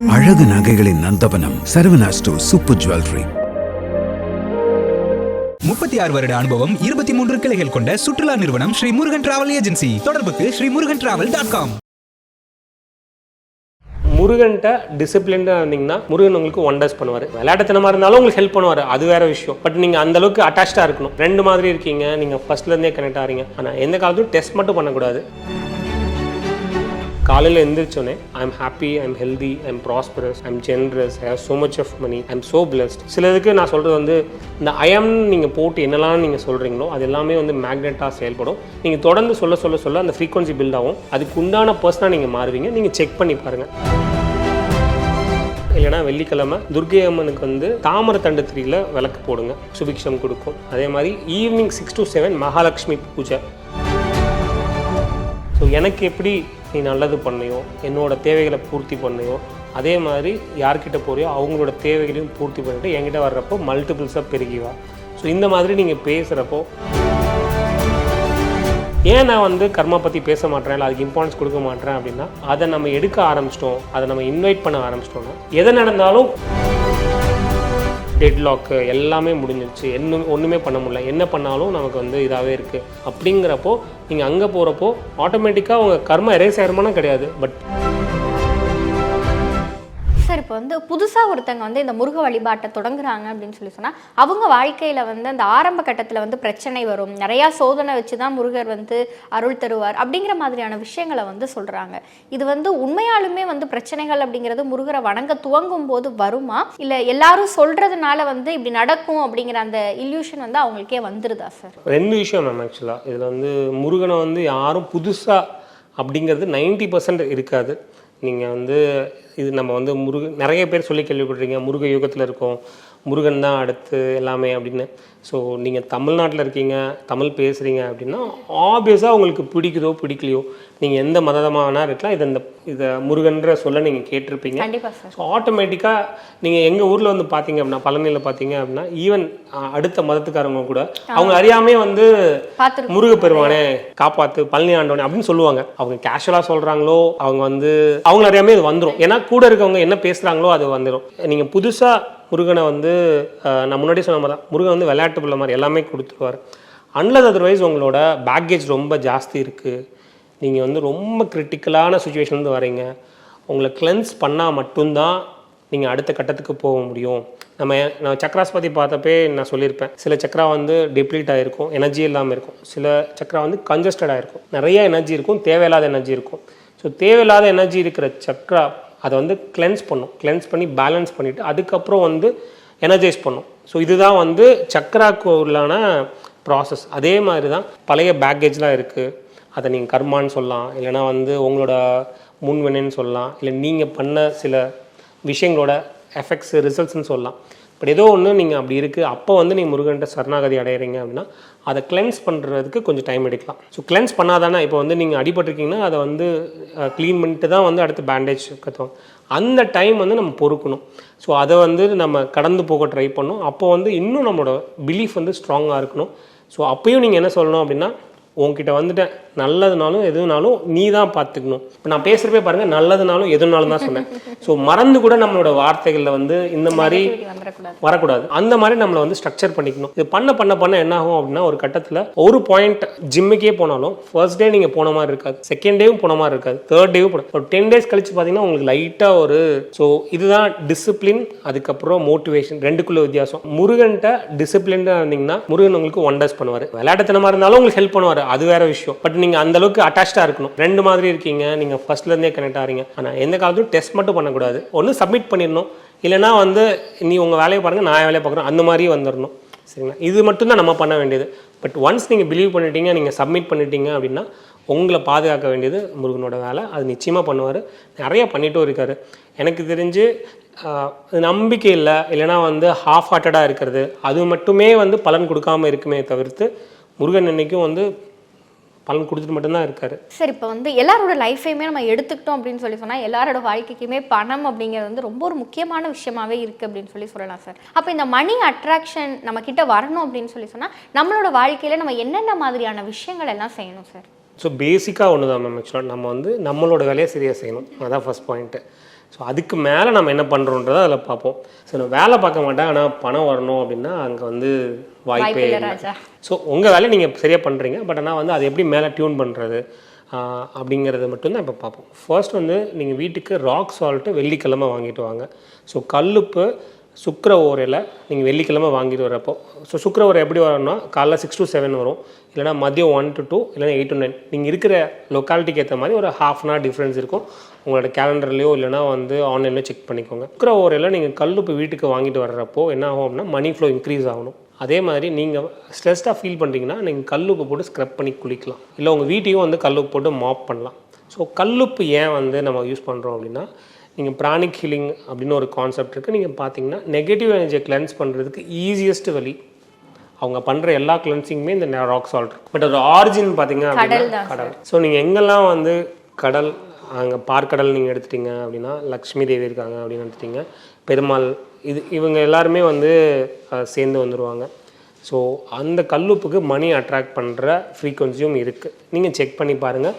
அழகு நகைகளின் நந்தவனம் Saravana store super jewellery. முப்பத்தி ஆறு வருட அனுபவம் இருபத்தி மூன்று கிளைகள் கொண்ட சுற்றுலா நிறுவனம் ஸ்ரீ முருகன் டிராவல் ஏஜென்சி. தொடர்புக்கு Sri Murugan travel dot com. முருகன்ட்ட டிசிப்ளின்டாக இருந்தீங்கன்னா முருகன் உங்களுக்கு ஒண்டர்ஸ் பண்ணுவார். விளையாட்டுத்தனமாக இருந்தாலும் உங்களுக்கு ஹெல்ப் பண்ணுவார். அது வேற விஷயம். பட் நீங்கள் அந்த அளவுக்கு அட்டாச்சாக இருக்கணும். ரெண்டு மாதிரி இருக்கீங்க. நீங்கள் ஃபர்ஸ்ட்லேருந்தே கனெக்ட் ஆகிறீங்க ஆனால் எந்த காலத்துலையும் டெஸ்ட் மட்டும் பண்ணக்கூடாது. காலையில் எந்திரிச்சோன்னே I am happy I am healthy I am prosperous I am generous I have so much of money I am so blessed சிலருக்கு நான் சொல்கிறது வந்து இந்த ஐஎம் நீங்கள் போட்டு என்னெல்லாம் நீங்கள் சொல்கிறீங்களோ அது எல்லாமே வந்து மேக்னெட்டாக செயல்படும். நீங்கள் தொடர்ந்து சொல்ல சொல்ல சொல்ல அந்த ஃப்ரீக்வன்சி பில்ட் ஆகும். அதுக்கு உண்டான பர்சனாக நீங்கள் மாறுவீங்க. நீங்கள் செக் பண்ணி பாருங்கள் இல்லைனா வெள்ளிக்கிழமை துர்கை அம்மனுக்கு வந்து தாமரை தண்டு திரியில் விளக்கு போடுங்க. சுபிக்ஷம் கொடுக்கும். அதே மாதிரி evening six to seven Mahalakshmi puja. So எனக்கு எப்படி நீ நல்லது பண்ணியோ என்னோட தேவைகளை பூர்த்தி பண்ணியோ அதே மாதிரி யார்கிட்ட போறியோ அவங்களோட தேவைகளையும் பூர்த்தி பண்ணிட்டு என்கிட்ட வர்றப்போ மல்டிபிள்ஸாக பெருகிவா ஸோ இந்த மாதிரி நீங்கள் பேசுகிறப்போ ஏன் நான் வந்து கர்மா பற்றி பேச மாட்டேன் இல்லை அதுக்கு இம்பார்ட்டன்ஸ் கொடுக்க மாட்டேன் அப்படின்னா அதை நம்ம எடுக்க ஆரம்பிச்சிட்டோம் அதை நம்ம இன்வைட் பண்ண ஆரம்பிச்சிட்டோம்னா எது நடந்தாலும் டெட்லாக்கு எல்லாமே முடிஞ்சிருச்சு. என்ன ஒன்றுமே பண்ண முடியல. என்ன பண்ணாலும் நமக்கு வந்து இதாகவே இருக்குது அப்படிங்கிறப்போ நீங்கள் அங்கே போகிறப்போ ஆட்டோமேட்டிக்காக உங்கள் கர்மா எரேஸ் ஆயிருமானா கிடையாது. பட் சார் இப்போ வந்து புதுசாக ஒருத்தங்க வந்து இந்த முருக வழிபாட்டை தொடங்குறாங்க அப்படின்னு சொல்லி சொன்னால் அவங்க வாழ்க்கையில் வந்து அந்த ஆரம்ப கட்டத்தில் வந்து பிரச்சனை வரும். நிறையா சோதனை வச்சு தான் முருகர் வந்து அருள் தருவார் அப்படிங்கிற மாதிரியான விஷயங்களை வந்து சொல்கிறாங்க இது வந்து உண்மையாலுமே வந்து பிரச்சனைகள் அப்படிங்கிறது முருகரை வணங்க துவங்கும் போது வருமா? இல்லை எல்லாரும் சொல்கிறதுனால வந்து இப்படி நடக்கும் அப்படிங்கிற அந்த இல்யூஷன் வந்து அவங்களுக்கே வந்துருதா சார்? ரெண்டு விஷயம் மேம் ஆக்சுவலாக இதில் வந்து முருகனை வந்து யாரும் புதுசாக அப்படிங்கிறது 90% பர்சன்ட் இருக்காது. நீங்கள் வந்து இது நம்ம வந்து முருக நிறைய பேர் சொல்லி கேள்விப்பட்டிருக்கீங்க முருக யுகத்தில் இருக்கோம். முருகன் தான் அடுத்து எல்லாமே அப்படின்னு. ஸோ நீங்கள் தமிழ்நாட்டில் இருக்கீங்க தமிழ் பேசுகிறீங்க அப்படின்னா ஆப்வியஸாக உங்களுக்கு பிடிக்குதோ பிடிக்கலையோ நீங்கள் எந்த மதமாக இருக்கலாம். இதை இந்த இதை முருகன்ற சொல்ல நீங்கள் கேட்டிருப்பீங்க. ஸோ ஆட்டோமேட்டிக்காக நீங்கள் எங்கள் ஊரில் வந்து பார்த்தீங்க அப்படின்னா பழனியில் பார்த்தீங்க அப்படின்னா ஈவன் அடுத்த மதத்துக்காரங்க கூட அவங்க அறியாமே வந்து பார்த்துருக்கோம் முருகப்பெருமானே காப்பாத்து பழனி ஆண்டவனே அப்படின்னு சொல்லுவாங்க. அவங்க கேஷுவலாக சொல்கிறாங்களோ அவங்க வந்து அவங்க அறியாமே இது வந்துடும் ஏன்னா கூட இருக்கவங்க என்ன பேசுகிறாங்களோ அது வந்துடும் நீங்கள் புதுசாக முருகனை வந்து நான் முன்னாடி சொன்ன மாதிரி தான் முருகன் வந்து விளையாட்டு பிள்ளை மாதிரி எல்லாமே கொடுத்துருவார். அன்லஸ் அதர்வைஸ் உங்களோட பேக்கேஜ் ரொம்ப ஜாஸ்தி இருக்குது நீங்கள் வந்து ரொம்ப கிரிட்டிக்கலான சுச்சுவேஷன்லேருந்து வரீங்க உங்களை கிளென்ஸ் பண்ணால் மட்டும்தான் நீங்கள் அடுத்த கட்டத்துக்கு போக முடியும். நம்ம நான் சக்ராஸ் பற்றி பார்த்தப்பே நான் சொல்லியிருப்பேன். சில சக்ரா வந்து டிப்ளீட் ஆகிருக்கும் எனர்ஜி இல்லாமல் இருக்கும். சில சக்ரா வந்து கன்ஜஸ்டட் ஆகிருக்கும் நிறைய எனர்ஜி இருக்கும் தேவையில்லாத எனர்ஜி இருக்கும். ஸோ தேவையில்லாத எனர்ஜி இருக்கிற சக்ரா அதை வந்து கிளென்ஸ் பண்ணும். கிளென்ஸ் பண்ணி பேலன்ஸ் பண்ணிவிட்டு அதுக்கப்புறம் வந்து எனர்ஜைஸ் பண்ணும். ஸோ இதுதான் வந்து சக்கராக்கு உள்ளான ப்ராசஸ் அதே மாதிரி தான் பழைய பேக்கேஜ்லாம் இருக்குது அதை நீங்கள் கர்மான்னு சொல்லலாம். இல்லைனா வந்து உங்களோட முன்வினைன்னு சொல்லலாம். இல்லை நீங்கள் பண்ண சில விஷயங்களோட எஃபெக்ட்ஸ் ரிசல்ட்ஸ்னு சொல்லலாம். பட் ஏதோ ஒன்று நீங்கள் அப்படி இருக்குது அப்போ வந்து நீங்கள் முருகன்கிட்ட சரணாகதி அடையிறீங்க அப்படின்னா அதை கிளென்ஸ் பண்ணுறதுக்கு கொஞ்சம் டைம் எடுக்கலாம். ஸோ கிளென்ஸ் பண்ணாதானே இப்போ வந்து நீங்கள் அடிபட்டிருக்கீங்கன்னா அதை வந்து க்ளீன் பண்ணிட்டு தான் வந்து அடுத்து பேண்டேஜ் கற்றுவோம் அந்த டைம் வந்து நம்ம பொறுக்கணும். ஸோ அதை வந்து நம்ம கடந்து போக ட்ரை பண்ணோம் அப்போ வந்து இன்னும் நம்மளோட பிலீஃப் வந்து ஸ்ட்ராங்காக இருக்கணும். ஸோ அப்பயும் நீங்கள் என்ன சொல்லணும் அப்படின்னா உங்ககிட்ட வந்துட்டேன். நல்லதுனாலும் எதுனாலும் நீ தான் பார்த்துக்கணும். இப்போ நான் பேசுகிறப்பே பாருங்கள் நல்லதுனாலும் எதுனாலும் தான் சொன்னேன். ஸோ மறந்து கூட நம்மளோட வார்த்தைகளில் வந்து இந்த மாதிரி வரக்கூடாது. அந்த மாதிரி நம்மளை வந்து ஸ்ட்ரக்சர் பண்ணிக்கணும். இது பண்ண பண்ண பண்ண என்ன ஆகும் அப்படின்னா ஒரு கட்டத்தில் ஒரு பாயிண்ட் ஜிம்முக்கே போனாலும் ஃபர்ஸ்ட் டே நீங்கள் போன மாதிரி இருக்காது. செகண்ட் டேவும் போன மாதிரி இருக்காது. தேர்ட் டேவும் போன ஒரு டென் டேஸ் கழிச்சு பார்த்தீங்கன்னா உங்களுக்கு லைட்டாக ஒரு ஸோ இதுதான் டிசிப்ளின் அதுக்கப்புறம் மோட்டிவேஷன் ரெண்டுக்குள்ள வித்தியாசம். முருகன்ட்ட டிசிப்ளின்டாக இருந்தீங்கன்னா முருகன் உங்களுக்கு ஒண்டர்ஸ் பண்ணுவார். விளையாட்டுத்தனமாக இருந்தாலும் உங்களுக்கு ஹெல்ப் பண்ணுவார். அது வேற விஷயம். பட் நீங்கள் அந்த அளவுக்கு அட்டாச்சாக இருக்கணும். ரெண்டு மாதிரி இருக்கீங்க நீங்கள் ஃபர்ஸ்ட்லேருந்தே கனெக்ட் ஆகிறீங்க ஆனால் எந்த காலத்துலையும் டெஸ்ட் மட்டும் பண்ணக்கூடாது. ஒன்று சப்மிட் பண்ணிடணும். இல்லைனா வந்து நீ உங்கள் வேலையை பாருங்கள் நான் வேலையை பார்க்குறேன். அந்த மாதிரியே வந்துடணும். சரிங்களா? இது மட்டும்தான் நம்ம பண்ண வேண்டியது. பட் ஒன்ஸ் நீங்கள் பிலீவ் பண்ணிட்டீங்க நீங்கள் சப்மிட் பண்ணிட்டீங்க அப்படின்னா உங்களை பாதுகாக்க வேண்டியது முருகனோட வேலை. அது நிச்சயமாக பண்ணுவார். நிறைய பண்ணிட்டும் இருக்காரு. எனக்கு தெரிஞ்சு நம்பிக்கை இல்லை. இல்லைனா வந்து ஹாஃப் ஹார்ட்டடாக இருக்கிறது. அது மட்டுமே வந்து பலன் கொடுக்காம இருக்குமே தவிர்த்து முருகன் என்னைக்கும் வந்து பலன் கொடுத்துட்டு மட்டும்தான் இருக்காரு. சார் இப்போ வந்து எல்லாரோட லைஃபையுமே நம்ம எடுத்துக்கிட்டோம் அப்படின்னு சொல்லி சொன்னால் எல்லாரோட வாழ்க்கைக்குமே பணம் அப்படிங்கிறது வந்து ரொம்ப ஒரு முக்கியமான விஷயமாவே இருக்குது அப்படின்னு சொல்லி சொல்லலாம் சார். அப்போ இந்த மணி அட்ராக்ஷன் நம்ம கிட்ட வரணும் அப்படின்னு சொல்லி சொன்னால் நம்மளோட வாழ்க்கையில் நம்ம என்னென்ன மாதிரியான விஷயங்கள் எல்லாம் செய்யணும் சார்? ஸோ பேசிக்காக ஒன்று தான் மேம் ஆக்சுவலாக நம்ம வந்து நம்மளோட வேலையை சரியாக செய்யணும். அதான் ஃபர்ஸ்ட் பாயிண்ட்டு ஸோ அதுக்கு மேலே நம்ம என்ன பண்ணுறோன்றதை அதில் பார்ப்போம். ஸோ நான் வேலை பார்க்க மாட்டேன் ஆனால் பணம் வரணும் அப்படின்னா அங்கே வந்து வாய்ப்பே இல்லை. ஸோ உங்கள் வேலையை நீங்கள் சரியாக பண்ணுறீங்க பட் ஆனால் வந்து அது எப்படி மேலே டியூன் பண்ணுறது அப்படிங்கிறது மட்டும்தான் இப்போ பார்ப்போம். ஃபர்ஸ்ட் வந்து நீங்கள் வீட்டுக்கு ராக் சால்ட்டு வெள்ளிக்கிழமை வாங்கிட்டு வாங்க. ஸோ கல்லுப்பு சுக்கர ஓரையில் நீங்கள் வெள்ளிக்கிழமை வாங்கிட்டு வரப்போ ஸோ சுக்கர ஓரை எப்படி வரணும்னா காலைல சிக்ஸ் டு செவன் வரும். இல்லைனா மதியம் ஒன் டு டூ இல்லைனா எயிட் டு நைன் நீங்கள் இருக்கிற லொக்காலிட்டிக்கு ஏற்ற மாதிரி ஒரு ஹாஃப் அன் ஹவர் டிஃப்ரென்ஸ் இருக்கும். உங்களோட கேலண்டர்லையோ இல்லைனா வந்து ஆன்லைன்லையோ செக் பண்ணிக்கோங்க. சுக்கர ஓரையில் நீங்கள் கல்லுப்பு வீட்டுக்கு வாங்கிட்டு வர்றப்போ என்ன ஆகும் அப்படின்னா மணி ஃப்ளோ இன்க்ரீஸ் ஆகணும். அதே மாதிரி நீங்கள் ஸ்ட்ரெஸ்டாக ஃபீல் பண்ணுறீங்கன்னா நீங்கள் கல்லுப்பு போட்டு ஸ்க்ரப் பண்ணி குளிக்கலாம். இல்லை உங்கள் வீட்டையும் வந்து கல்லுப்பு போட்டு மாப் பண்ணலாம். ஸோ கல்லுப்பு ஏன் வந்து நம்ம யூஸ் பண்ணுறோம் அப்படின்னா நீங்கள் பிராணிக் ஹீலிங் அப்படின்னு ஒரு கான்செப்ட் இருக்குது நீங்கள் பார்த்தீங்கன்னா நெகட்டிவ் எனர்ஜியை கிளென்ஸ் பண்ணுறதுக்கு ஈஸியஸ்ட் வழி. அவங்க பண்ணுற எல்லா கிளென்சிங்குமே இந்த ராக் சால்ட் பட் அது ஆரிஜின் பார்த்தீங்க அப்படின்னா கடல் ஸோ நீங்கள் எங்கெல்லாம் வந்து கடல் அங்கே பார்க்கடல் நீங்கள் எடுத்துட்டீங்க அப்படின்னா லக்ஷ்மி தேவி இருக்காங்க அப்படின்னு எடுத்துட்டீங்க. பெருமாள் இது இவங்க எல்லாருமே வந்து சேர்ந்து வந்துடுவாங்க ஸோ அந்த கல்லுப்புக்கு மணி அட்ராக்ட் பண்ணுற ஃப்ரீக்குவன்சியும் இருக்குது நீங்கள் செக் பண்ணி பாருங்கள்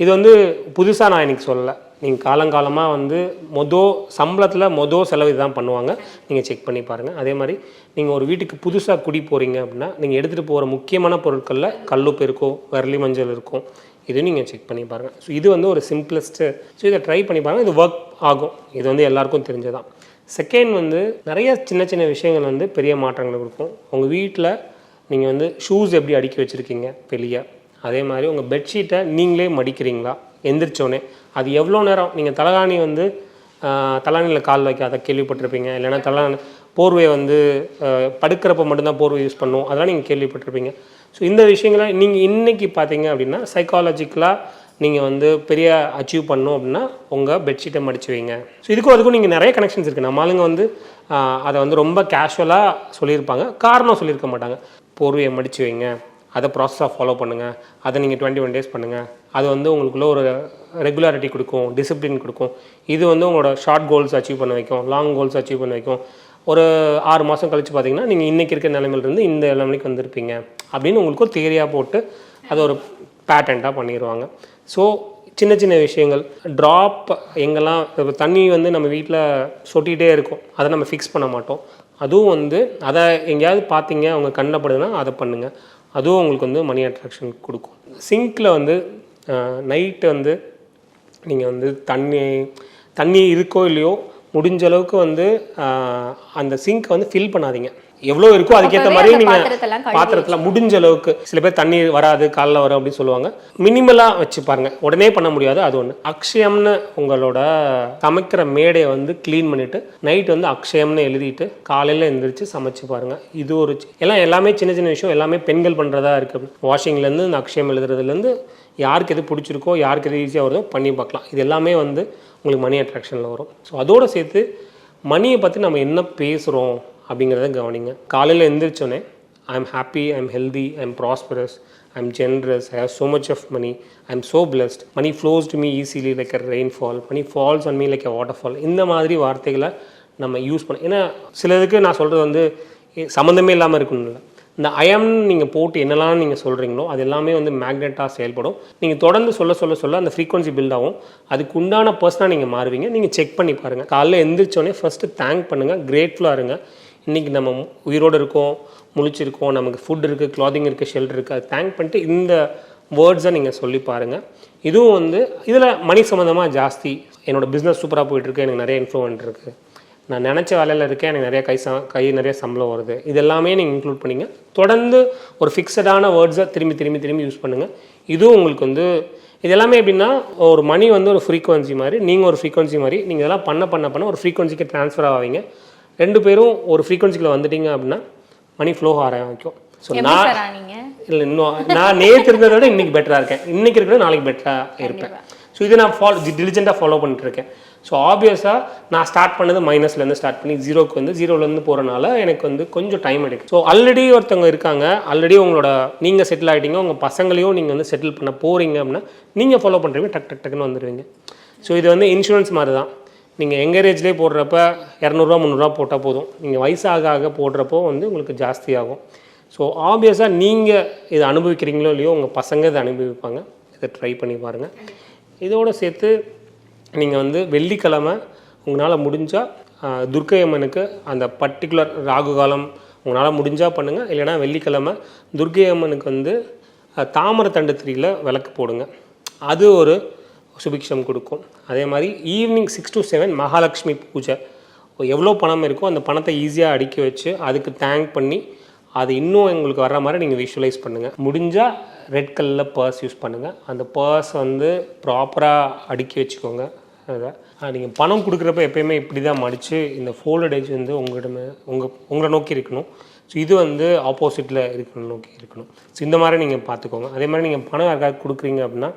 இது வந்து புதுசாக நான் இன்னைக்கு சொல்லலை. நீங்கள் காலங்காலமாக வந்து மொதல் சம்பளத்தில் மொதல் செலவு இதுதான் பண்ணுவாங்க. நீங்கள் செக் பண்ணி பாருங்கள் அதே மாதிரி நீங்கள் ஒரு வீட்டுக்கு புதுசாக குடி போகிறீங்க அப்படின்னா நீங்கள் எடுத்துகிட்டு போகிற முக்கியமான பொருட்களில் கல்லுப்பு இருக்கும் வரலி மஞ்சள் இருக்கும். இது நீங்கள் செக் பண்ணி பாருங்கள் ஸோ இது வந்து ஒரு சிம்பிளஸ்ட்டு ஸோ இதை ட்ரை பண்ணி பாருங்கள் இது ஒர்க் ஆகும். இது வந்து எல்லாருக்கும் தெரிஞ்சதான் செகண்ட் வந்து நிறைய சின்ன சின்ன விஷயங்கள் வந்து பெரிய மாற்றங்களை கொடுக்கும். உங்கள் வீட்டில் நீங்கள் வந்து ஷூஸ் எப்படி அடுக்கி வச்சுருக்கீங்க? வெளியே. அதே மாதிரி உங்கள் பெட்ஷீட்டை நீங்களே மடிக்கிறீங்களா? எந்திரிச்சோடனே அது எவ்வளோ நேரம்? நீங்கள் தலகாணி வந்து தலானியில் கால் வைக்காத கேள்விப்பட்டிருப்பீங்க. இல்லைன்னா தலாணி போர்வையை வந்து படுக்கிறப்ப மட்டும்தான் போர்வை யூஸ் பண்ணும். அதெல்லாம் நீங்கள் கேள்விப்பட்டிருப்பீங்க. ஸோ இந்த விஷயங்களை நீங்கள் இன்றைக்கி பார்த்தீங்க அப்படின்னா சைக்காலஜிக்கலாக நீங்கள் வந்து பெரிய அச்சீவ் பண்ணணும் அப்படின்னா உங்கள் பெட்ஷீட்டை மடிச்சு வைங்க. ஸோ இதுக்கும் அதுக்கும் நீங்கள் நிறைய கனெக்ஷன்ஸ் இருக்குது நம்ம ஆளுங்க வந்து அதை வந்து ரொம்ப கேஷுவலாக சொல்லியிருப்பாங்க. காரணம் சொல்லியிருக்க மாட்டாங்க. போர்வையை மடிச்சு வைங்க. அதை ப்ராசஸாக ஃபாலோ பண்ணுங்கள் அதை நீங்கள் டுவெண்ட்டி ஒன் டேஸ் பண்ணுங்கள் அது வந்து உங்களுக்குள்ள ஒரு ரெகுலாரிட்டி கொடுக்கும் டிசிப்ளின் கொடுக்கும். இது வந்து உங்களோட ஷார்ட் கோல்ஸ் அச்சீவ் பண்ண வைக்கும் லாங் கோல்ஸ் அச்சீவ் பண்ண வைக்கும். ஒரு ஆறு மாதம் கழிச்சு பார்த்தீங்கன்னா நீங்கள் இன்றைக்கி இருக்கிற நிலைமையிலேருந்து இந்த நிலைமைக்கு வந்திருப்பீங்க. அப்படின்னு உங்களுக்கு ஒரு தேரியாக போட்டு அது ஒரு பேட்டண்ட்டாக பண்ணிடுவாங்க ஸோ சின்ன சின்ன விஷயங்கள் ட்ராப் எங்கெல்லாம் தண்ணி வந்து நம்ம வீட்டில் சொட்டிகிட்டே இருக்கும் அதை நம்ம ஃபிக்ஸ் பண்ண மாட்டோம். அதுவும் வந்து அதை எங்கேயாவது பார்த்தீங்க அவங்க கண்ணப்படுதுன்னா அதை பண்ணுங்கள் அதுவும் உங்களுக்கு வந்து மணி அட்ராக்ஷன் கொடுக்கும். சிங்க்கில் வந்து நைட்டு வந்து நீங்கள் வந்து தண்ணி தண்ணி இருக்கோ இல்லையோ முடிஞ்ச அளவுக்கு வந்து அந்த சிங்க்கை வந்து ஃபில் பண்ணாதீங்க. எவ்வளோ இருக்கோ அதுக்கேற்ற மாதிரி நீங்கள் பாத்திரத்தில் முடிஞ்ச அளவுக்கு சில பேர் தண்ணி வராது காலைல வரும் அப்படின்னு சொல்லுவாங்க. மினிமலாக வச்சு பாருங்க. உடனே பண்ண முடியாது அது ஒன்று அக்ஷயம்னு உங்களோட சமைக்கிற மேடையை வந்து க்ளீன் பண்ணிட்டு நைட் வந்து அக்ஷயம்னு எழுதிட்டு காலையில் எந்திரிச்சு சமைச்சு பாருங்க. இது ஒரு எல்லாம் எல்லாமே சின்ன சின்ன விஷயம். எல்லாமே பெண்கள் பண்ணுறதா இருக்கு. வாஷிங்லேருந்து இந்த அக்ஷயம் எழுதுறதுலேருந்து யாருக்கு எது பிடிச்சிருக்கோ யாருக்கு எது ஈஸியாக வருதோ பண்ணி பார்க்கலாம். இது எல்லாமே வந்து உங்களுக்கு மணி அட்ராக்ஷனில் வரும். ஸோ அதோட சேர்த்து மணியை பற்றி நம்ம என்ன பேசுகிறோம் அப்படிங்கிறத கவனிங்க. காலையில் எந்திரிச்சோன்னே I am happy I am healthy I am prosperous I am generous I have so much of money I am so blessed money flows to me easily like a rainfall money falls falls me like a waterfall இந்த மாதிரி வார்த்தைகளை நம்ம use பண்ண ஏன்னா சிலதுக்கு நான் சொல்கிறது வந்து சம்மந்தமே இல்லாமல் இருக்கணும்ல. இந்த அயம்னு நீங்கள் போட்டு என்னெல்லாம் நீங்கள் சொல்கிறீங்களோ அது எல்லாமே வந்து மேக்னெட்டாக செயல்படும். நீங்கள் தொடர்ந்து சொல்ல சொல்ல சொல்ல அந்த ஃப்ரீக்வன்சி பில்ட் ஆகும். அதுக்கு உண்டான பர்சனாக நீங்கள் மாறுவீங்க. நீங்கள் செக் பண்ணி பாருங்கள் காலைல எந்திரிச்சோடனே ஃபஸ்ட்டு தேங்க் பண்ணுங்கள் கிரேட்ஃபுல்லாக இருங்க. இன்றைக்கி நம்ம உயிரோடு இருக்கோம் முழிச்சிருக்கோம் நமக்கு ஃபுட் இருக்குது க்ளாதிங் இருக்குது ஷெல்டர் இருக்குது அது தேங்க் பண்ணிட்டு இந்த வேர்ட்ஸை நீங்கள் சொல்லி பாருங்கள் இதுவும் வந்து இதில் மணி சம்மந்தமாக ஜாஸ்தி. என்னோடய பிஸ்னஸ் சூப்பராக போயிட்டுருக்கு எனக்கு நிறைய இன்ஃப்ளூவன்ட் இருக்குது நான் நினச்ச வேலையில் இருக்கேன் எனக்கு நிறைய கை ச கை நிறைய சம்பளம் வருது. இது எல்லாமே நீங்கள் இன்க்ளூட் பண்ணிங்க. தொடர்ந்து ஒரு ஃபிக்ஸடான வேர்ட்ஸை திரும்பி திரும்பி திரும்பி யூஸ் பண்ணுங்கள் இதுவும் உங்களுக்கு வந்து இது எல்லாமே எப்படின்னா ஒரு மணி வந்து ஒரு ஃப்ரீக்வன்சி மாதிரி நீங்கள் ஒரு ஃப்ரீக்வன்சி மாதிரி நீங்கள் இதெல்லாம் பண்ண பண்ண பண்ண ஒரு ஃப்ரீக்வன்சிக்கு ட்ரான்ஸ்ஃபர் ஆவீங்க ரெண்டு பேரும் ஒரு ஃப்ரீக்வன்சிக்குள்ள வந்துட்டீங்க அப்படின்னா மணி ஃப்ளோ ஆர ஆரம்பிக்கும். ஸோ நான் இல்லை இன்னும் நான் நேற்று இருந்ததை விட இன்னைக்கு பெட்டராக இருக்கேன். இன்னைக்கு இருக்கிறத நாளைக்கு பெட்டராக இருப்பேன். ஸோ இதை நான் ஃபாலோ டிலிஜென்ட்டாக ஃபாலோ பண்ணிட்டு இருக்கேன் ஸோ ஆப்வியஸாக நான் ஸ்டார்ட் பண்ணது மைனஸ்லேருந்து ஸ்டார்ட் பண்ணி ஜீரோக்கு வந்து ஜீரோலேருந்து போகிறனால எனக்கு வந்து கொஞ்சம் டைம் எடுக்கும். ஸோ ஆல்ரெடி ஒருத்தவங்க இருக்காங்க. ஆல்ரெடி உங்களோட நீங்கள் செட்டில் ஆகிட்டீங்க உங்கள் பசங்களையும் நீங்கள் வந்து செட்டில் பண்ண போகிறீங்க அப்படின்னா நீங்கள் ஃபாலோ பண்ணுறீங்க டக் டக் டக்குன்னு வந்துடுவீங்க ஸோ இது வந்து இன்சூரன்ஸ் மாதிரி தான் நீங்கள் எங்கரேஜ்லேயே போடுறப்ப இரநூறுவா முந்நூறுரூவா போட்டால் போதும். நீங்கள் வயசாக ஆக போடுறப்போ வந்து உங்களுக்கு ஜாஸ்தியாகும். ஸோ ஆப்வியஸாக நீங்கள் இதை அனுபவிக்கிறீங்களோ இல்லையோ உங்கள் பசங்க இதை அனுபவிப்பாங்க. இதை ட்ரை பண்ணி பாருங்கள் இதோடு சேர்த்து நீங்கள் வந்து வெள்ளிக்கிழமை உங்களால் முடிஞ்சால் துர்க்கை அம்மனுக்கு அந்த பர்டிகுலர் ராகு காலம் உங்களால் முடிஞ்சால் பண்ணுங்கள் இல்லைன்னா வெள்ளிக்கிழமை துர்க்கை அம்மனுக்கு வந்து தாமரை தண்டு திரியில் விளக்கு போடுங்க. அது ஒரு சுபிக்ஷம் கொடுக்கும். அதே மாதிரி evening six to seven Mahalakshmi puja. எவ்வளோ பணம் இருக்கோ அந்த பணத்தை ஈஸியாக அடுக்கி வச்சு அதுக்கு தேங்க் பண்ணி அது இன்னும் எங்களுக்கு வர்ற மாதிரி நீங்கள் விஷுவலைஸ் பண்ணுங்கள் முடிஞ்சால் ரெட் கலரில் பர்ஸ் யூஸ் பண்ணுங்கள் அந்த பர்ஸ் வந்து ப்ராப்பராக அடுக்கி வச்சுக்கோங்க. அதை. நீங்கள் பணம் கொடுக்குறப்ப எப்பயுமே இப்படி தான் மடித்து இந்த ஃபோல்டேஜ் வந்து உங்களிடமே உங்கள் உங்களை நோக்கி இருக்கணும். ஸோ இது வந்து ஆப்போசிட்டில் இருக்கணும் நோக்கி இருக்கணும். ஸோ இந்த மாதிரி நீங்கள் பார்த்துக்கோங்க. அதே மாதிரி நீங்கள் பணம் யாருக்காவது கொடுக்குறீங்க அப்படின்னா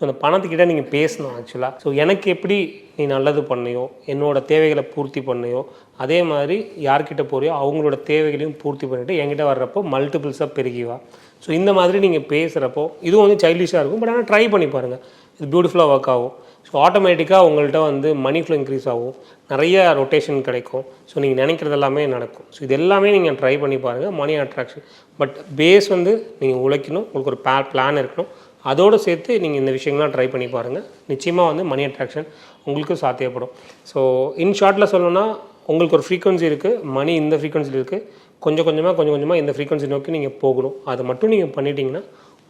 ஸோ அந்த பணத்துக்கிட்ட நீங்கள் பேசணும் ஆக்சுவலாக ஸோ எனக்கு எப்படி நீ நல்லது பண்ணியோ என்னோட தேவைகளை பூர்த்தி பண்ணியோ அதே மாதிரி யார்கிட்ட போறியோ அவங்களோட தேவைகளையும் பூர்த்தி பண்ணிவிட்டு என்கிட்ட வர்றப்போ மல்டிபிள்ஸாக பெருகிவா ஸோ இந்த மாதிரி நீங்கள் பேசுகிறப்போ இதுவும் வந்து சைல்டிஷாக இருக்கும் பட் ஆனால் ட்ரை பண்ணி பாருங்கள் இது பியூட்டிஃபுல்லாக ஒர்க் ஆகும். ஸோ ஆட்டோமேட்டிக்காக உங்கள்கிட்ட வந்து மணி ஃப்ளோ இன்க்ரீஸ் ஆகும். நிறைய ரொட்டேஷன் கிடைக்கும். ஸோ நீங்கள் நினைக்கிறது எல்லாமே நடக்கும். ஸோ இது எல்லாமே நீங்கள் ட்ரை பண்ணி பாருங்கள் மணி அட்ராக்ஷன் பட் பேஸ் வந்து நீங்கள் உழைக்கணும் உங்களுக்கு ஒரு பிளான் இருக்கணும். அதோடு சேர்த்து நீங்கள் இந்த விஷயங்கள்லாம் ட்ரை பண்ணி பாருங்கள் நிச்சயமாக வந்து மணி அட்ராக்ஷன் உங்களுக்கு சாத்தியப்படும். ஸோ இன் ஷார்ட்டில் சொல்லணும்னா உங்களுக்கு ஒரு ஃப்ரீக்வன்சி இருக்குது மணி இந்த ஃப்ரீக்வன்சியில் இருக்குது கொஞ்சம் கொஞ்சமாக கொஞ்சம் கொஞ்சமாக இந்த ஃப்ரீக்வன்சி நோக்கி நீங்கள் போகணும். அதை மட்டும் நீங்கள் பண்ணிட்டீங்கன்னா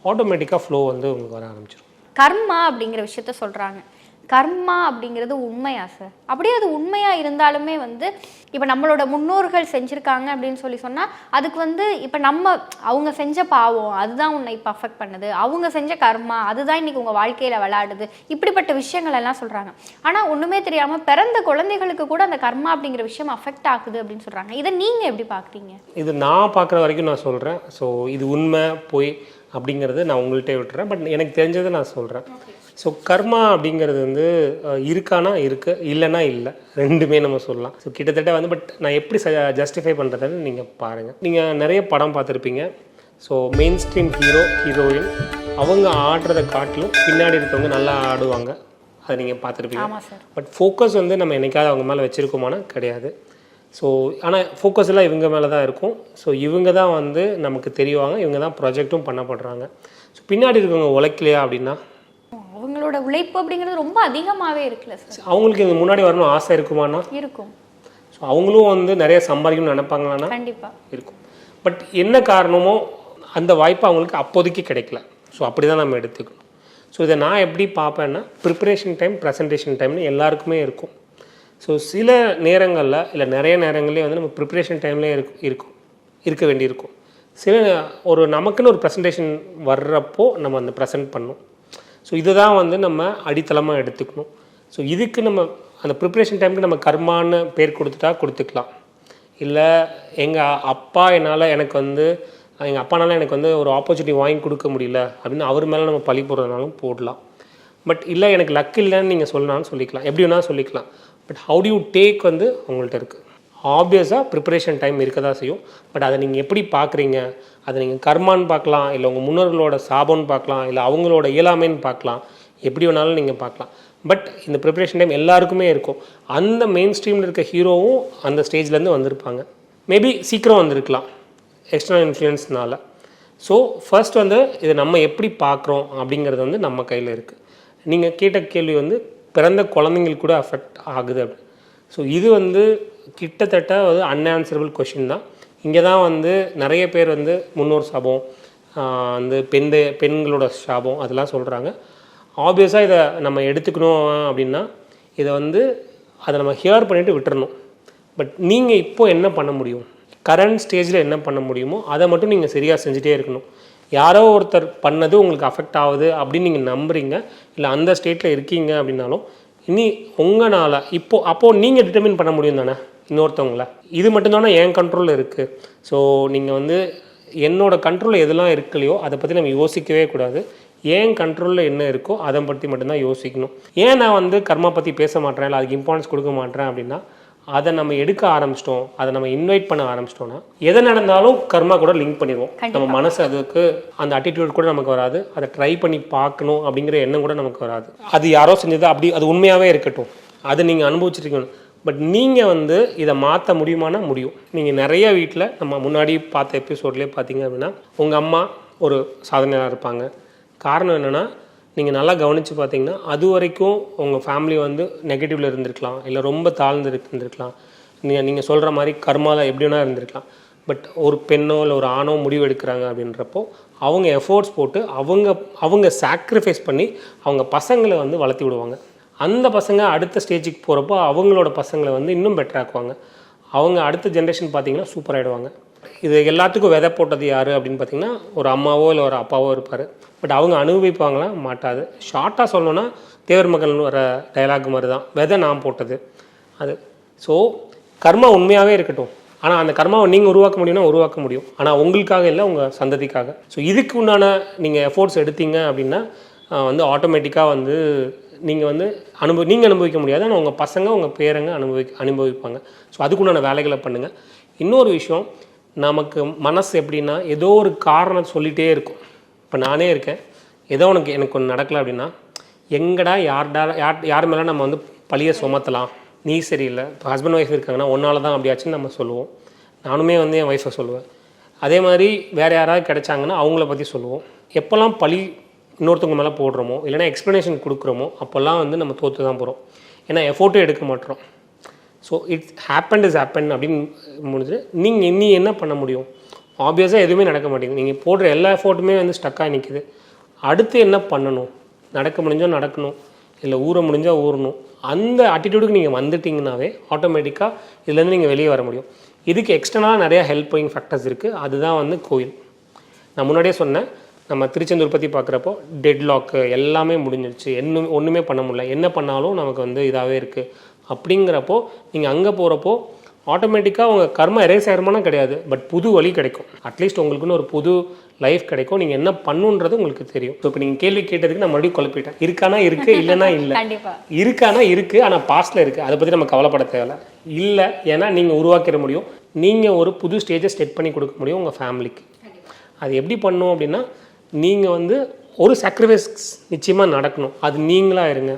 ஆட்டோமேட்டிக்காக ஃப்ளோ வந்து உங்களுக்கு வர ஆரம்பிச்சிடும் கர்மா அப்படிங்கிற விஷயத்த சொல்கிறாங்க கர்மா அப்படிங்கிறது உண்மையா சார் அப்படியே அது உண்மையா இருந்தாலுமே வந்து இப்போ நம்மளோட முன்னோர்கள் செஞ்சிருக்காங்க அப்படின்னு சொல்லி சொன்னா அதுக்கு வந்து இப்போ நம்ம அவங்க செஞ்ச பாவம் அதுதான் உன்னை இப்போ அஃபெக்ட் பண்ணுது. அவங்க செஞ்ச கர்மா அதுதான் இன்னைக்கு உங்க வாழ்க்கையில விளையாடுது. இப்படிப்பட்ட விஷயங்கள் எல்லாம் சொல்றாங்க. ஆனா ஒண்ணுமே தெரியாம பிறந்த குழந்தைகளுக்கு கூட அந்த கர்மா அப்படிங்கிற விஷயம் அஃபெக்ட் ஆகுது அப்படின்னு சொல்றாங்க. இதை நீங்க எப்படி பாக்குறீங்க? இது நான் பார்க்குற வரைக்கும் நான் சொல்கிறேன் ஸோ இது உண்மை பொய் அப்படிங்கிறது நான் உங்கள்கிட்ட விட்டுறேன். பட் எனக்கு தெரிஞ்சதை நான் சொல்கிறேன் ஸோ கர்மா அப்படிங்கிறது வந்து இருக்கானா இருக்கு இல்லைன்னா இல்லை. ரெண்டுமே நம்ம சொல்லலாம். ஸோ கிட்டத்தட்ட வந்து பட் நான் எப்படி ஜஸ்டிஃபை பண்ணுறதுன்னு நீங்கள் பாருங்கள் நீங்கள் நிறைய படம் பார்த்துருப்பீங்க. So mainstream hero heroine அவங்க ஆடுறதை காட்டிலும் பின்னாடி இருக்கவங்க நல்லா ஆடுவாங்க. அதை நீங்கள் பார்த்துருப்பீங்க. பட் ஃபோக்கஸ் வந்து நம்ம என்னைக்காவது அவங்க மேலே வச்சுருக்கோமானா கிடையாது. ஸோ ஆனால் ஃபோக்கஸ் எல்லாம் இவங்க மேலே தான் இருக்கும். ஸோ இவங்க தான் வந்து நமக்கு தெரிவாங்க இவங்க தான் ப்ராஜெக்ட்டும் பண்ணப்படுறாங்க. ஸோ பின்னாடி இருக்கவங்க உழைக்கலையா அப்படின்னா அவங்களோட உழைப்பு அப்படிங்கிறது ரொம்ப அதிகமாவே இருக்குல்ல சார் அவங்களுக்கு இது முன்னாடி வரணும் ஆசை இருக்குமானா இருக்கும். ஸோ அவங்களும் வந்து நிறைய சம்பாதிக்கணும்னு நினைப்பாங்களான்னா கண்டிப்பா. இருக்கும். பட் என்ன காரணமோ அந்த வாய்ப்பு அவங்களுக்கு அப்போதைக்கு கிடைக்கல. ஸோ அப்படி தான் நம்ம எடுத்துக்கணும். ஸோ இதை நான் எப்படி பார்ப்பேன்னா ப்ரிப்பரேஷன் டைம் ப்ரெசன்டேஷன் டைம்னு எல்லாருக்குமே இருக்கும். ஸோ சில நேரங்களில் இல்லை நிறைய நேரங்களே வந்து நம்ம ப்ரிப்பரேஷன் டைம்லேயே இருக்கு இருக்கும் இருக்க வேண்டியிருக்கும். சில ஒரு நமக்குன்னு ஒரு ப்ரெசன்டேஷன் வர்றப்போ நம்ம அந்த ப்ரெசென்ட் பண்ணணும். ஸோ இதுதான் வந்து நம்ம அடித்தளமாக எடுத்துக்கணும். ஸோ இதுக்கு நம்ம அந்த ப்ரிப்பரேஷன் டைமுக்கு நம்ம கர்மான்னு பேர் கொடுத்துட்டா கொடுத்துக்கலாம். இல்லை எங்கள் அப்பா என்னால் எனக்கு வந்து எங்கள் அப்பானால எனக்கு வந்து ஒரு ஆப்பர்ச்சுனிட்டி வாங்கி கொடுக்க முடியல அப்படின்னு அவர் மேலே நம்ம பழி போடுறதுனாலும் போடலாம். பட் இல்லை எனக்கு லக் இல்லைன்னு நீங்கள் சொல்லலாம்னு சொல்லிக்கலாம். எப்படி வேணாலும் சொல்லிக்கலாம். But how do you take வந்து அவங்கள்ட்ட இருக்குது ஆப்வியஸாக ப்ரிப்பரேஷன் டைம் இருக்க தான் செய்யும். பட் அதை நீங்கள் எப்படி பார்க்குறீங்க? அதை நீங்கள் கர்மான்னு பார்க்கலாம் இல்லை உங்கள் முன்னோர்களோட சாபம்னு பார்க்கலாம் இல்லை அவங்களோட இயலாமைன்னு பார்க்கலாம். எப்படி வேணாலும் நீங்கள் பார்க்கலாம். பட் இந்த ப்ரிப்பரேஷன் டைம் எல்லாருக்குமே இருக்கும். அந்த மெயின் ஸ்ட்ரீமில் இருக்க ஹீரோவும் அந்த ஸ்டேஜ்லேருந்து வந்திருப்பாங்க. மேபி சீக்கிரம் வந்திருக்கலாம் எக்ஸ்டர்னல் இன்ஃப்ளூயன்ஸ்னால ஸோ ஃபர்ஸ்ட் வந்து இதை நம்ம எப்படி பார்க்குறோம் அப்படிங்கிறது வந்து நம்ம கையில் இருக்குது நீங்கள் கேட்ட கேள்வி வந்து பிறந்த குழந்தைங்களுக்கு கூட அஃபெக்ட் ஆகுது அப்படி. ஸோ இது வந்து கிட்டத்தட்ட வந்து அன்ஆன்சரபிள் கொஷின் தான். இங்கே தான் வந்து நிறைய பேர் வந்து முன்னோர் சாபம் வந்து பெண் பெண்களோட சாபம் அதெல்லாம் சொல்கிறாங்க ஆப்வியஸாக இதை நம்ம எடுத்துக்கணும் அப்படின்னா இதை வந்து அதை நம்ம ஹியர் பண்ணிவிட்டு விட்டுறணும். பட் நீங்கள் இப்போ என்ன பண்ண முடியும்? கரண்ட் ஸ்டேஜில் என்ன பண்ண முடியுமோ அதை மட்டும் நீங்கள் சரியாக செஞ்சுட்டே இருக்கணும். யாரோ ஒருத்தர் பண்ணது உங்களுக்கு அஃபெக்ட் ஆகுது அப்படின்னு நீங்கள் நம்புறீங்க இல்லை அந்த ஸ்டேட்டில் இருக்கீங்க அப்படின்னாலும் இனி உங்களால் இப்போது அப்போது நீங்கள் டிட்டர்மின் பண்ண முடியும் தானே இன்னொருத்தவங்கள. இது மட்டும்தானே என் கண்ட்ரோலில் இருக்குது ஸோ நீங்கள் வந்து என்னோட கண்ட்ரோலில் எதெல்லாம் இருக்கலையோ அதை பற்றி நம்ம யோசிக்கவே கூடாது. ஏன் கண்ட்ரோலில் என்ன இருக்கோ அதை பற்றி மட்டும்தான் யோசிக்கணும். ஏன் நான் வந்து கர்மா பற்றி பேச மாட்டேன் இல்லை அதுக்கு இம்பார்ட்டன்ஸ் கொடுக்க மாட்டேன் அப்படின்னா அதை நம்ம எடுக்க ஆரம்பிச்சிட்டோம் அதை நம்ம இன்வைட் பண்ண ஆரம்பிச்சிட்டோம்னா எது நடந்தாலும் கர்மா கூட லிங்க் பண்ணிடுவோம் நம்ம மனசு அதுக்கு அந்த அட்டிடியூட் கூட நமக்கு வராது. அதை ட்ரை பண்ணி பார்க்கணும் அப்படிங்கிற எண்ணம் கூட நமக்கு வராது. அது யாரோ செஞ்சது அப்படி அது உண்மையாகவே இருக்கட்டும். அதை நீங்கள் அனுபவிச்சிருக்கணும் பட் நீங்கள் வந்து இதை மாற்ற முடியுமானா முடியும். நீங்கள் நிறைய வீட்டில் நம்ம முன்னாடி பார்த்த எபிசோட்லேயே பார்த்தீங்க அப்படின்னா உங்கள் அம்மா ஒரு சாதனையாக இருப்பாங்க. காரணம் என்னென்னா நீங்கள் நல்லா கவனித்து பார்த்தீங்கன்னா அது வரைக்கும் உங்கள் ஃபேமிலி வந்து நெகட்டிவ்ல இருந்திருக்கலாம். இல்லை ரொம்ப தாழ்ந்து இருந்திருக்கலாம். நீங்கள் நீங்கள் சொல்கிற மாதிரி கர்மாவில் எப்படி வேணா இருந்திருக்கலாம். பட் ஒரு பெண்ணோ இல்லை ஒரு ஆணோ முடிவு எடுக்கிறாங்க அப்படின்றப்போ அவங்க எஃபோர்ட்ஸ் போட்டு அவங்க அவங்க சாக்ரிஃபைஸ் பண்ணி அவங்க பசங்களை வந்து வளர்த்தி விடுவாங்க. அந்த பசங்க அடுத்த ஸ்டேஜுக்கு போகிறப்போ அவங்களோட பசங்களை வந்து இன்னும் பெட்டராக்குவாங்க அவங்க அடுத்த ஜென்ரேஷன் பார்த்தீங்கன்னா சூப்பராகிடுவாங்க இது எல்லாத்துக்கும் விதை போட்டது யார் அப்படின்னு பார்த்தீங்கன்னா ஒரு அம்மாவோ இல்லை ஒரு அப்பாவோ இருப்பார். பட் அவங்க அனுபவிப்பாங்களா? மாட்டாது. ஷார்ட்டாக சொல்லணுன்னா தேவர் மகன் வர டைலாக் மாதிரி தான் விதை நான் போட்டது. அது. ஸோ கர்மா உண்மையாகவே இருக்கட்டும். ஆனால் அந்த கர்மாவை நீங்கள் உருவாக்க முடியும்னா உருவாக்க முடியும். ஆனால் உங்களுக்காக இல்லை உங்கள் சந்ததிக்காக. ஸோ இதுக்கு உண்டான நீங்கள் எஃபோர்ட்ஸ் எடுத்தீங்க அப்படின்னா வந்து ஆட்டோமேட்டிக்காக வந்து நீங்கள் வந்து அனுபவி நீங்கள் அனுபவிக்க முடியாது. ஆனால் உங்கள் பசங்க உங்கள் பேரங்க அனுபவி அனுபவிப்பாங்க. ஸோ அதுக்குண்டான வேலைகளை பண்ணுங்கள் இன்னொரு விஷயம் நமக்கு மனசு எப்படின்னா ஏதோ ஒரு காரணம் சொல்லிகிட்டே இருக்கும். இப்போ நானே இருக்கேன். ஏதோ உனக்கு எனக்கு ஒன்று நடக்கலை அப்படின்னா எங்கடா யார்டா யார் யார் மேலே நம்ம வந்து பழியை சுமத்தலாம்? நீ சரியில்லை. இப்போ ஹஸ்பண்ட் ஒய்ஃப் இருக்காங்கன்னா ஒன்றால் தான் அப்படியாச்சுன்னு நம்ம சொல்லுவோம். நானுமே வந்து என் ஒய்ஃபை சொல்லுவேன். அதே மாதிரி வேறு யாராவது கிடைச்சாங்கன்னா அவங்கள பற்றி சொல்லுவோம். எப்போல்லாம் பழி இன்னொருத்தவங்க மேலே போடுறோமோ இல்லைன்னா எக்ஸ்ப்ளனேஷன் கொடுக்குறோமோ அப்போல்லாம் வந்து நம்ம தோற்று தான் போகிறோம் ஏன்னா எஃபோர்ட்டும் எடுக்க மாட்டோம். So it's happen is happen அப்படின்னு முடிஞ்சு நீங்கள் இனி என்ன பண்ண முடியும்? ஆப்வியஸாக எதுவுமே நடக்க மாட்டேங்குது. நீங்கள் போடுற எல்லா எஃபோர்ட்டுமே வந்து ஸ்டக்காக நிற்கிது அடுத்து என்ன பண்ணணும்? நடக்க முடிஞ்சால் நடக்கணும். இல்லை ஊற முடிஞ்சால் ஊறணும். அந்த ஆட்டிடியூடுக்கு நீங்கள் வந்துட்டிங்கனாவே ஆட்டோமேட்டிக்காக இதுலேருந்து நீங்கள் வெளியே வர முடியும். இதுக்கு எக்ஸ்டர்னலாக நிறையா ஹெல்ப்பிங் ஃபேக்டர்ஸ் இருக்குது அதுதான் வந்து கோயில். நான் முன்னாடியே சொன்னேன் நம்ம திருச்செந்தூர் பற்றி பார்க்குறப்போ டெட்லாக்கு எல்லாமே முடிஞ்சிருச்சு. என்ன ஒன்றுமே பண்ண முடியல. என்ன பண்ணாலும் நமக்கு வந்து இதாகவே இருக்குது அப்படிங்கிறப்போ நீங்கள் அங்கே போகிறப்போ ஆட்டோமேட்டிக்காக உங்கள் கர்ம எரேஸ் ஆயிருமானா கிடையாது. பட் புது வழி கிடைக்கும். அட்லீஸ்ட் உங்களுக்குன்னு ஒரு புது லைஃப் கிடைக்கும். நீங்கள் என்ன பண்ணுன்றது உங்களுக்கு தெரியும். ஸோ இப்போ நீங்கள் கேள்வி கேட்டதுக்கு நான் மறுபடியும் குழப்பிட்டேன். இருக்கானா இருக்குது இல்லைனா இல்லை. இருக்கானா இருக்குது ஆனால் பாஸ்டில் இருக்குது அதை பற்றி நம்ம கவலைப்பட தேவையில்ல. இல்லை ஏன்னா நீங்கள் உருவாக்கிட முடியும். நீங்கள் ஒரு புது ஸ்டேஜை செட் பண்ணி கொடுக்க முடியும் உங்கள் ஃபேமிலிக்கு அது எப்படி பண்ணும் அப்படின்னா நீங்கள் வந்து ஒரு சாக்ரிஃபைஸ் நிச்சயமாக நடக்கணும். அது நீங்களாக இருங்க.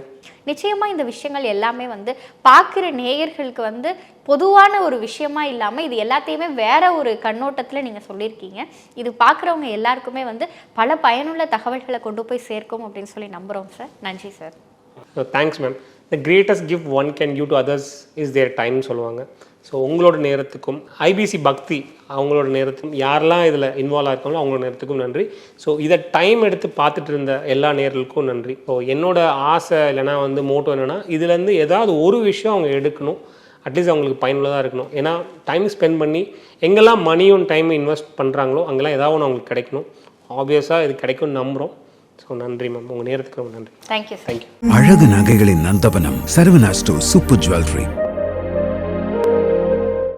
நிச்சயமா இந்த விஷயங்கள் எல்லாமே வந்து பார்க்குற நேயர்களுக்கு வந்து பொதுவான ஒரு விஷயமா இல்லாமல் இது எல்லாத்தையுமே வேற ஒரு கண்ணோட்டத்தில் நீங்கள் சொல்லியிருக்கீங்க. இது பார்க்குறவங்க எல்லாருக்குமே வந்து பல பயனுள்ள தகவல்களை கொண்டு போய் சேர்க்கும் அப்படின்னு சொல்லி நம்புகிறோம் சார். நன்றி sir. So thanks ma'am the greatest gift one can give to others is their டைம்னு சொல்லுவாங்க. ஸோ உங்களோட நேரத்துக்கும் ஐபிசி பக்தி அவங்களோட நேரத்துக்கும் யாரெல்லாம் இதில் இன்வால்வ் ஆயிருக்காங்களோ அவங்களோட நேரத்துக்கும் நன்றி. ஸோ இதை டைம் எடுத்து பார்த்துட்டு இருந்த எல்லா நேர்களுக்கும் நன்றி. ஸோ என்னோட ஆசை இல்லைனா வந்து மோட்டோ என்னென்னா இதுலேருந்து ஏதாவது ஒரு விஷயம் அவங்க எடுக்கணும். அட்லீஸ்ட் அவங்களுக்கு பயனுள்ளதாக இருக்கணும். ஏன்னா டைம் ஸ்பெண்ட் பண்ணி எங்கெல்லாம் மணியும் டைம் இன்வெஸ்ட் பண்ணுறாங்களோ அங்கெல்லாம் ஏதாவது ஒன்று அவங்களுக்கு கிடைக்கணும். ஆப்வியஸாக இது கிடைக்கும்னு நம்புகிறோம் ஸோ நன்றி மேம் உங்கள் நேரத்துக்கு ரொம்ப நன்றி. தேங்க்யூ சார் தேங்க்யூ அழகு நகைகளின் நந்தவனம் சரவணா ஸ்டோர் சூப்பர் ஜுவல்லரி